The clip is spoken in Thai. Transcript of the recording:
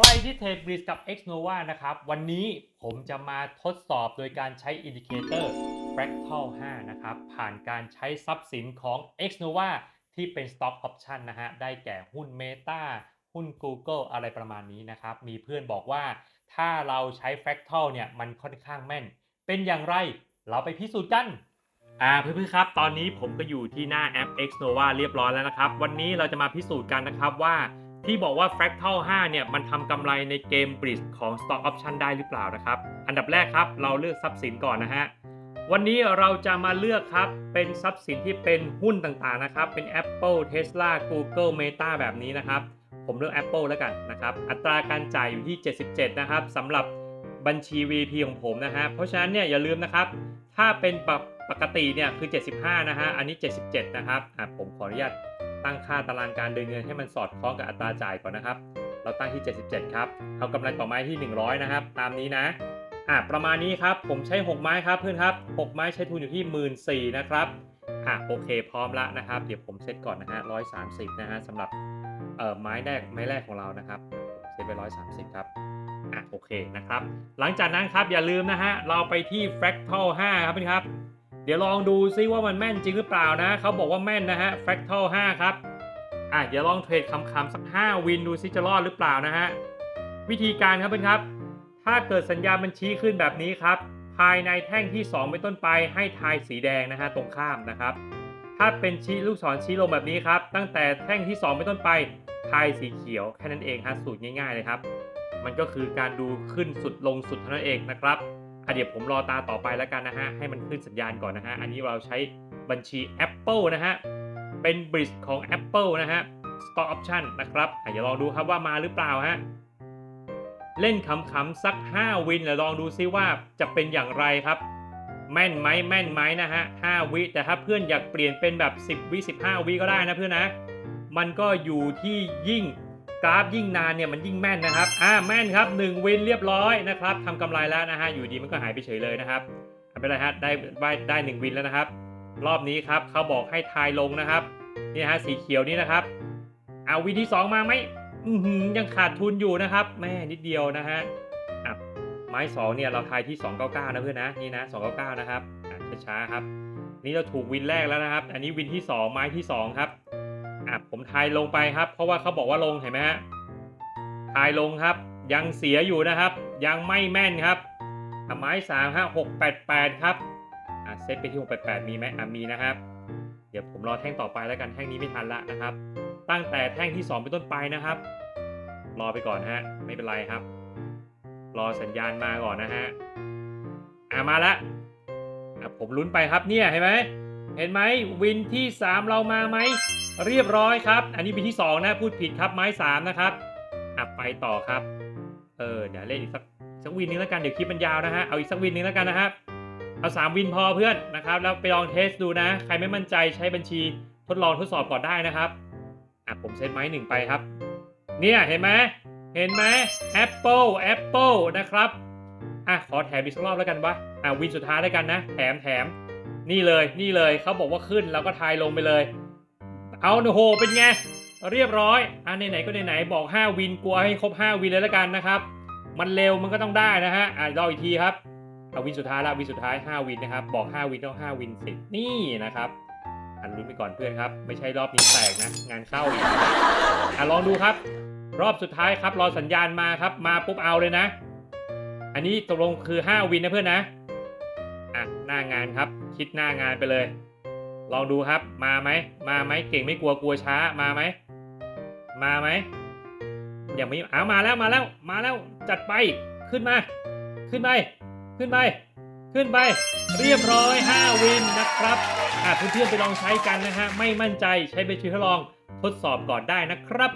ใครที่เทรดบริสกับ Xnova นะครับ วันนี้ผมจะมาทดสอบโดยการใช้อินดิเคเตอร์ Fractal 5 นะครับ ผ่านการใช้ทรัพย์สินของ Xnova ที่เป็น Stock Option นะฮะ ได้แก่หุ้น Meta หุ้น Google อะไรประมาณนี้นะครับ มีเพื่อนบอกว่าถ้าเราใช้ Fractal เนี่ยมันค่อนข้างแม่น เป็นอย่างไรเราไปพิสูจน์กันอ่าเพื่อนๆครับ ตอนนี้ผมก็อยู่ที่หน้าแอป Xnova เรียบร้อยแล้วนะครับ วันนี้เราจะมาพิสูจน์กันนะครับว่า ที่บอกว่า Fractal 5 เนี่ย มันทำกำไรในเกม Bridge ของ Stock Option ได้หรือเปล่านะครับ อันดับแรกครับ เราเลือกทรัพย์สินก่อนนะฮะ วันนี้เราจะมาเลือกครับ เป็นทรัพย์สินที่เป็นหุ้นต่างๆนะครับ เป็น Apple Tesla Google Meta แบบนี้นะครับ ผมเลือก Apple แล้วกันนะครับ อัตราการจ่ายอยู่ที่ 77 นะครับสำหรับบัญชี VP ของผมนะฮะ เพราะฉะนั้นเนี่ยอย่าลืมนะครับ ถ้าเป็นปกปกติเนี่ยคือ 75 นะฮะ อันนี้ 77 นะครับ อะผมขออนุญาต ตั้งค่าตารางการเดินเงินให้มันสอดคล้องกับอัตราจ่ายก่อนนะครับ เราตั้งที่ 77 ครับ เอากำไรต่อไม้ที่ 100 นะครับ ตามนี้นะ อะประมาณนี้ครับ ผมใช้ 6 ไม้ครับเพื่อนครับ 6 ไม้ใช้ทุนอยู่ที่ 14,000นะครับ อะโอเคพร้อมละนะครับ เดี๋ยวผมเซตก่อนนะฮะ130นะฮะสำหรับเอ่อไม้แรกไม้แรกของเรานะครับเซตไป130ครับอะโอเคนะครับ หลังจากนั้นครับอย่าลืมนะฮะเราไปที่ Fractal 5 ครับเพื่อนครับ ดี๋ยวลองดูซิว่ามันแม่นจริงหรือเปล่านะเขาบอกว่าแม่นนะฮะ Fractal 5 ครับ อะเดี๋ยวลองเทรดคำๆสัก 5 วินดูซิจะรอดหรือเปล่านะฮะ วิธีการครับเพื่อนครับ ถ้าเกิดสัญญาณมันชี้ขึ้นแบบนี้ครับ ภายในแท่งที่ 2 เป็นต้นไปให้ทายสีแดงนะฮะตรงข้ามนะครับ ถ้าเป็นชี้ลูกศรชี้ลงแบบนี้ครับ ตั้งแต่แท่งที่ 2 เป็นต้นไปทายสีเขียวแค่นั้นเองฮะสูตรง่ายๆเลยครับ มันก็คือการดูขึ้นสุดลงสุดเท่านั้นเองนะครับ เดี๋ยวผมรอตาต่อไปแล้วกันนะฮะ ให้มันขึ้นสัญญาณก่อนนะฮะ อันนี้เราใช้บัญชี Apple นะฮะ เป็นบริ d ของ Apple นะฮะ Stock Option นะครับอะเดี๋ยวลองดูครับว่ามาหรือเปล่าฮะ เล่นขำๆสัก 5 วินแล้วลองดูซิว่าจะเป็นอย่างไรครับ แม่นไหมแม่นไหมนะฮะ 5 วิ แต่ถ้าเพื่อนอยากเปลี่ยนเป็นแบบ 10 วิ 15 วิก็ได้นะเพื่อนนะ มันก็อยู่ที่ยิ่ง กราฟยิ่งนานเนี่ยมันยิ่งแม่นนะครับอ่าแม่นครับ 1 วินเรียบร้อยนะครับทำกำไรแล้วนะฮะอยู่ดีมันก็หายไปเฉยเลยนะครับไม่เป็นไรฮะได้ได้ได้1วินแล้วนะครับ รอบนี้ครับเขาบอกให้ทายลงนะครับนี่ฮะสีเขียวนี่นะครับเอาวินที่ 2 มาไหมยังขาดทุนอยู่นะครับ แม่นิดเดียวนะฮะอะไม้2เนี่ยเราทายที่ 299 นะเพื่อนนะนี่นะ299 นะครับช้าๆครับ นี่เราถูกวินแรกแล้วนะครับ อันนี้วินที่ 2 ไม้ที่ 2 ครับ อะผมทายลงไปครับ เพราะว่าเขาบอกว่าลงเห็นไหมฮะทายลงครับ ยังเสียอยู่นะครับ ยังไม่แม่นครับอะไม้สามฮะหกแปดแปดครับอะเซตไปที่หกแปดแปดมีไหมอะมีนะครับ เดี๋ยวผมรอแท่งต่อไปแล้วกันแท่งนี้ไม่ทันละนะครับ ตั้งแต่แท่งที่สองเป็นต้นไปนะครับ รอไปก่อนฮะ ไม่เป็นไรครับ รอสัญญาณมาก่อนนะฮะอะมาละอะผมลุ้นไปครับเนี่ยเห็นไหม เห็นไหมวินที่สามเรามาไหม เรียบร้อยครับ อันนี้วินที่ 2 นะ พูดผิดครับไม้ 3 นะครับอะไปต่อครับ เออเดี๋ยวเล่นอีกสักสักวินนึงแล้วกันเดี๋ยวคลิปมันยาวนะฮะเอาอีกสักวินนึงแล้วกันนะครับเอา3วินพอเพื่อนนะครับแล้วไปลองเทสดูนะ ใครไม่มั่นใจใช้บัญชีทดลองทดสอบก่อนได้นะครับอะผมเซตไม้หนึ่งไปครับ เนี่ยเห็นไหมเห็นไหม Apple Apple นะครับอะขอแถมอีกสักรอบแล้วกันวะอะวินสุดท้ายแล้วกันนะ แถมแถม นี่เลยนี่เลยเขาบอกว่าขึ้นเราก็ทายลงไปเลย เอาโอ้โหเป็นไง เรียบร้อยอะไหนๆก็ไหนๆบอก 5 วินกลัวให้ครบ 5 วินเลยแล้วกันนะครับ มันเร็วมันก็ต้องได้นะฮะอะรออีกทีครับเอาวินสุดท้ายละวินสุดท้าย 5 วินนะครับ บอก 5 วินต้อง5วินสินี่นะครับอันลุ้นไปก่อนเพื่อนครับ ไม่ใช่รอบนี้แตกนะ งานเข้าอีกอะลองดูครับ รอบสุดท้ายครับรอสัญญาณมาครับ มาปุ๊บเอาเลยนะ อันนี้ตกลงคือ 5 วินนะเพื่อนนะ อะหน้างานครับ คิดหน้างานไปเลย ลองดูครับ มาไหม มาไหมเก่งไม่กลัวกลัวช้ามาไหม มาไหมยังไม่อ้าวมาแล้วมาแล้ว มาแล้วจัดไปขึ้นมา ขึ้นไป ขึ้นไป ขึ้นไป เรียบร้อย 5 วินนะครับอะเพื่อนๆไปลองใช้กันนะฮะไม่มั่นใจใช้เป็นชื่อทดลองทดสอบก่อนได้นะครับ